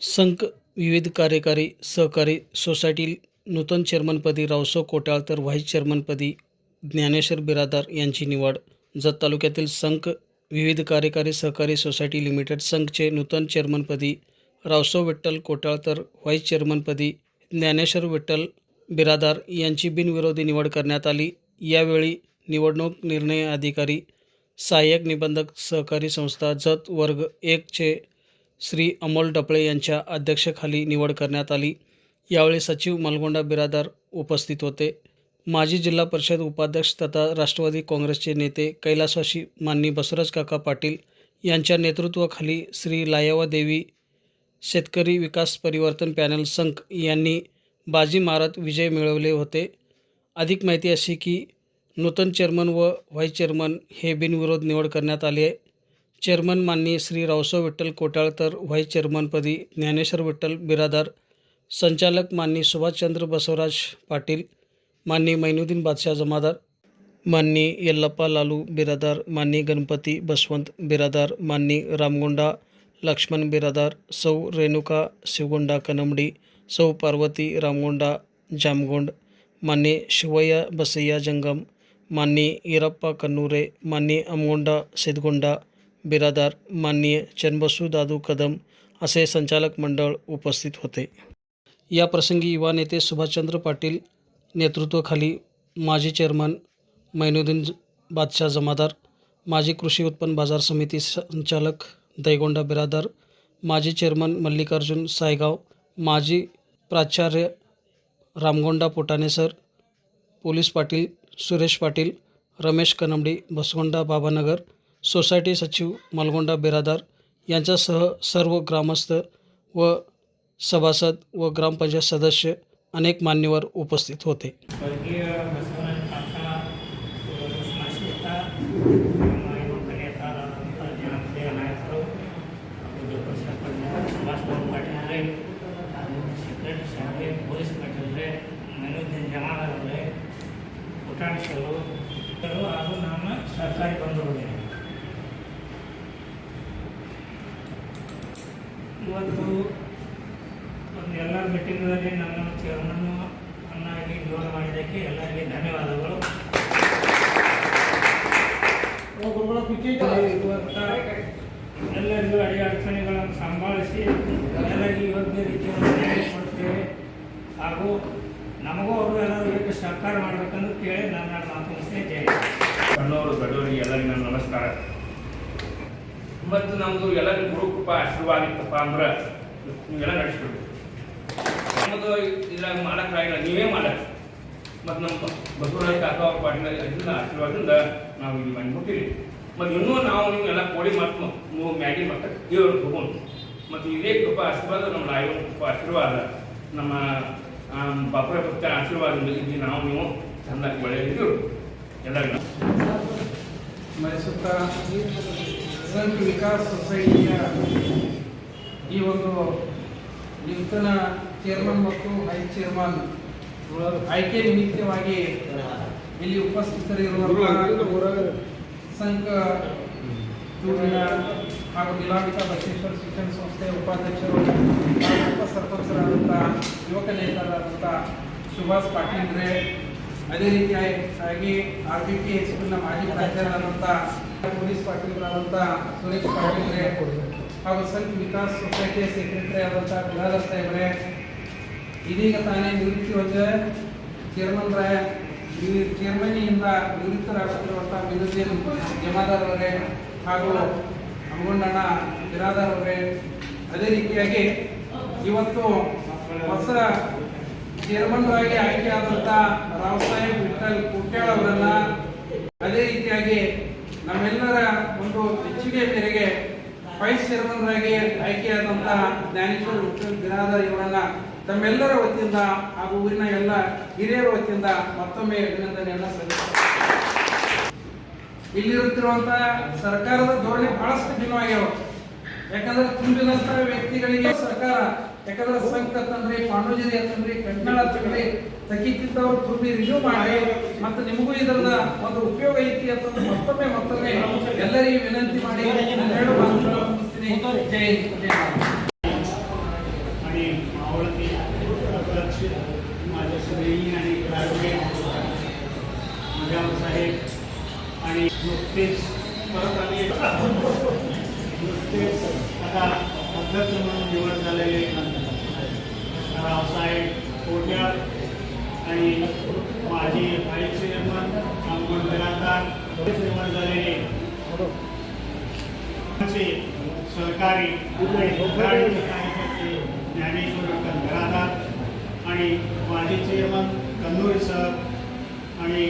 संघ विविध कार्यकारी सहकारी सोसायटी नूतन चेअरमनपदी रावसाव कोटाळ तर व्हाईस चेअरमनपदी ज्ञानेश्वर बिरादार यांची निवड. जत तालुक्यातील संघ विविध कार्यकारी सहकारी सोसायटी लिमिटेड संघचे नूतन चेअरमनपदी रावसाव विठ्ठल कोटाळ तर व्हाईस चेअरमनपदी ज्ञानेश्वर विठ्ठल बिरादार यांची बिनविरोधी निवड करण्यात आली. यावेळी निवडणूक निर्णय अधिकारी सहाय्यक निबंधक सहकारी संस्था जत वर्ग एकचे श्री अमोल डपळे यांच्या अध्यक्षखाली निवड करण्यात आली. यावेळी सचिव मलगोंडा बिरादार उपस्थित होते. माजी जिल्हा परिषद उपाध्यक्ष तथा राष्ट्रवादी काँग्रेसचे नेते कैलासवाशी माननी बसवराज काका पाटील यांच्या नेतृत्वाखाली श्री लायावा देवी शेतकरी विकास परिवर्तन पॅनल संघ यांनी बाजी मारत विजय मिळवले होते. अधिक माहिती अशी की नूतन चेअरमन व व्हाईस चेअरमन हे बिनविरोध निवड करण्यात आली आहे. चेअरमन माननीय श्री रावसाहेब विठ्ठल कोटाळ तर व्हाईस चेअरमनपदी ज्ञानेश्वर विठ्ठल बिरादार संचालक माननी सुभाषचंद्र बसवराज पाटील माननी मैनुद्दीन बादशाह जमादार माननी यल्लप्पा लालू बिरादार माननी गणपती बसवंत बिरादार माननी रामगोंडा लक्ष्मण बिरादार सौ रेणुका शिवगोंडा कनमडी सौ पार्वती रामगोंडा जामगोंड माननीय शिवय्या बसय्या जंगम माननी इरप्पा कन्नूरे माननीय अमगोंडा सिद्धगोंडा बिरादार माननीय चन्बसू दादू कदम असे संचालक मंडळ उपस्थित होते. या प्रसंगी युवा नेते सुभाषचंद्र पाटील नेतृत्वाखाली माजी चेअरमन मैनुद्दीन बादशाह जमादार माजी कृषी उत्पन्न बाजार समिती संचालक दैगोंडा बिरादार माजी चेअरमन मल्लिकार्जुन सायगाव माजी प्राचार्य Ramgonda Potane sir police Patil Suresh Patil Ramesh Kanmadi Basgonda Babanagar society सचिव मलगोंडा बिरादार यांच्यासह सर्व ग्रामस्थ व सभासद व ग्रामपंचायत सदस्य अनेक मान्यवर उपस्थित होते स्वर्गीय बसवराज ಇವತ್ತು ಒಂದು ಎಲ್ಲರ ಮೀಟಿಂಗ್ನಲ್ಲಿ ನನ್ನ ಚೇರ್ಮನ್ನು ಅನ್ನಾಗಿ ನಿಯೋಗ ಮಾಡಿದ್ದಕ್ಕೆ ಎಲ್ಲರಿಗೆ ಧನ್ಯವಾದಗಳು. ಎಲ್ಲರಿಗೂ ಅಡಿ ಅಡಚಣೆಗಳನ್ನು ಸಂಭಾಳಿಸಿ, ಎಲ್ಲರಿಗೂ ಇವತ್ತೇ ರೀತಿಯಲ್ಲಿ ಕೊಡ್ತೇವೆ. ಹಾಗೂ ನಮಗೂ ಅವರು ಎಲ್ಲರೂ ಬೇಕು ಸಹಕಾರ ಮಾಡಬೇಕಂದು ಕೇಳಿ ನನ್ನ ಮಾತು ಮುಗಿಸ್ತೇನೆ. ಜೈ ಹಿಂದ್. ಸಣ್ಣವರು ದೊಡ್ಡವರಿಗೆ ಎಲ್ಲರಿಗೂ ನಮಸ್ಕಾರ. ಮತ್ತು ನಮ್ಮದು ಎಲ್ಲ ಗುರು ಕೃಪ ಆಶೀರ್ವಾದ ಇತ್ತಪ್ಪ ಅಂದ್ರೆ ನೀವೆಲ್ಲ ನಡೆಸ್ಬೇಕು ನಮ್ಮದು ಇದ್ರಾಗ ಮಾಡಕ್ಕಾಗಿಲ್ಲ ನೀವೇ ಮಾಡಕ್. ಮತ್ತು ನಮ್ಮ ಬಸವರಾಜ ಕಾಕ ಅವ್ರ ಪಾಟೀಲ್ ಅಜ್ಜನ ಆಶೀರ್ವಾದದಿಂದ ನಾವು ಇಲ್ಲಿ ಹೋಗ್ತೀವಿ ಮತ್ತು ಇನ್ನೂ ನಾವು ನಿಮ್ಗೆಲ್ಲ ಕೋಳಿ ಮತ್ತು ನೀವು ಮ್ಯಾಗಿ ಮಟ್ಟ ದೇವರು ತಗೊಂಡು ಮತ್ತು ಇದೇ ಕೃಪ ಆಶೀರ್ವಾದ ನಮ್ಮ ರಾಯನ ಕೃಪ ಆಶೀರ್ವಾದ, ನಮ್ಮ ಬಾಪುರ ಭಕ್ತ ಆಶೀರ್ವಾದದಿಂದ ಇಲ್ಲಿ ನಾವು ನೀವು ಚೆಂದಾಗಿ ಬೆಳೆಯಲಿದ್ದೀವಿ ಎಲ್ಲರಿಗೂ ಮೈಸೂರ ಸಂಘ ವಿಕಾಸ್ ಸೊಸೈಟಿಯ ಈ ಒಂದು ನೂತನ ಚೇರ್ಮನ್ ಮತ್ತು ವೈಸ್ ಚೇರ್ಮನ್ ಆಯ್ಕೆ ನಿಮಿತ್ತವಾಗಿ ಇಲ್ಲಿ ಉಪಸ್ಥಿತರಿರುವ ಸಂಘ ದೂರಿನ ಹಾಗೂ ನಿಲಾಂಬಿತ ಬಸವೇಶ್ವರ ಶಿಕ್ಷಣ ಸಂಸ್ಥೆಯ ಉಪಾಧ್ಯಕ್ಷರು ಉಪ ಸರ್ಪಂಚರಾದಂಥ ಯುವಕ ನೇತಾರರಾದಂಥ ಸುಭಾಷ್ ಪಾಟೀಲ್ರೆ ಅದೇ ರೀತಿಯಾಗಿ ಆರ್ ಬಿ ಪಿ ಸ್ಕೂಲ್ನ ಮಾಜಿ ಪ್ರಾಚಾರ್ಯರಾದಂಥ ಪೊಲೀಸ್ ಪಾಟೀಲ್ಗಳಾದಂಥ ಸುರೇಶ್ ಪಾಟೀಲ್ರೆ ಹಾಗೂ ಸಂಘ ವಿಕಾಸ್ ಸೊಸೈಟಿಯ ಸೆಕ್ರೆಟರಿ ಆದಂಥ ಗುಲಾಲ ಸಾಹೇಬ್ರೆ ಇದೀಗ ತಾನೇ ನಿವೃತ್ತಿ ಹೊಂದ ಚೇರ್ಮನ್ ರಾಯ ಚೇರ್ಮನಿಯಿಂದ ನಿವೃತ್ತರಾಗುತ್ತಿರುವಂಥ ಮಿನುದ್ದೀನ್ ಜಮಾದಾರ್ ಅವರೇ ಹಾಗೂ ಅಮಗೊಂಡಣ್ಣ ಬಿರಾದಾರ್ ಅವರೇ, ಅದೇ ರೀತಿಯಾಗಿ ಇವತ್ತು ಹೊಸ ಚೇರ್ಮನ್ರಾಗಿ ಆಯ್ಕೆಯಾದಂಥ ರಾವ್ ಸಾಹೇಬ್ ವಿಠಲ್ ಕುಟ್ಯಾಳ್ ಅವರನ್ನ ಅದೇ ರೀತಿಯಾಗಿ ನಮ್ಮೆಲ್ಲರ ಒಂದು ಮೆಚ್ಚುಗೆ ಮೇರೆಗೆ ವೈಸ್ ಚೇರ್ಮನ್ರಾಗಿ ಆಯ್ಕೆಯಾದಂಥ ಜ್ಞಾನೇಶ್ವರ ವಿಠಲ್ ಇವರನ್ನ ತಮ್ಮೆಲ್ಲರ ವತಿಯಿಂದ ಹಾಗೂ ಊರಿನ ಎಲ್ಲ ಹಿರಿಯರ ವತಿಯಿಂದ ಮತ್ತೊಮ್ಮೆ ಅಭಿನಂದನೆಯನ್ನ ಸಲ್ಲಿಸ್ತಾರೆ ಇಲ್ಲಿರುತ್ತಿರುವಂತಹ ಸರ್ಕಾರದ ಧೋರಣೆ ಬಹಳಷ್ಟು ಭಿನ್ನವಾಗ್ಯಾವ ಯಾಕಂದ್ರೆ ತುಂಬಿದಂತ ವ್ಯಕ್ತಿಗಳಿಗೆ ಸರ್ಕಾರ, ಯಾಕಂದ್ರೆ ಸಂಕ ತಂದ್ರಿ, ಪಾಂಡೋಜರಿ ಅಂತಂದ್ರಿ ಕನ್ನಡ ಅಂತಂದ್ರಿ ತಗಿತಿದ್ದವರು ತುಂಬಿ ರಿವ್ಯೂ ಮಾಡಿ, ಮತ್ತೆ ನಿಮಗೂ ಇದರದ ಒಂದು ಉಪಯೋಗ ಐತಿ ಅಂತಂದ್ರೆ ಮತ್ತೊಮ್ಮೆ ಮತ್ತೊಮ್ಮೆ ಎಲ್ಲರಿಗೂ ವಿನಂತಿ ಮಾಡಿ ನಾನು जय आणि मावळती अध्यक्ष माझ्या सुरेही आणि राजकीय साहेब आणि नुकतेच परत आम्ही नुकतेच आता अध्यक्ष म्हणून निवड झालेले रावसाहेब कोट्या आणि माझी व्हाईस चेअरमन अंगण निवड झालेले सहकारी कार्यकर्ते ज्ञानेश्वर बिराजदार आणि माजी चेअरमन कन्नूर सर आणि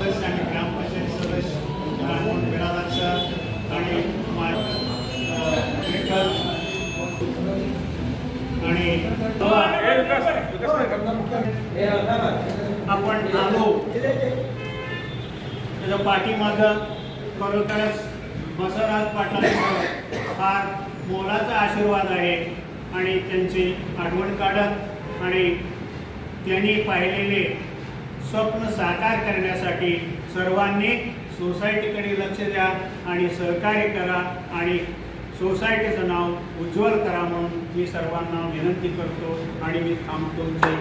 आणि ग्रामपंचायत सदस्य सर आणि आणि आपण आलो. त्याच्या पाठीमागं खरोखरच बसवराज पाटलांचा फार मोलाचा आशीर्वाद आहे. आणि त्यांची आठवण काढत आणि त्यांनी पाहिलेले स्वप्न साकार करण्यासाठी सर्वांनी सोसायटीकडे लक्ष द्या आणि सहकार्य करा आणि सोसायटीचं नाव उज्ज्वल करा म्हणून मी सर्वांना विनंती करतो आणि मी थांबतो. जय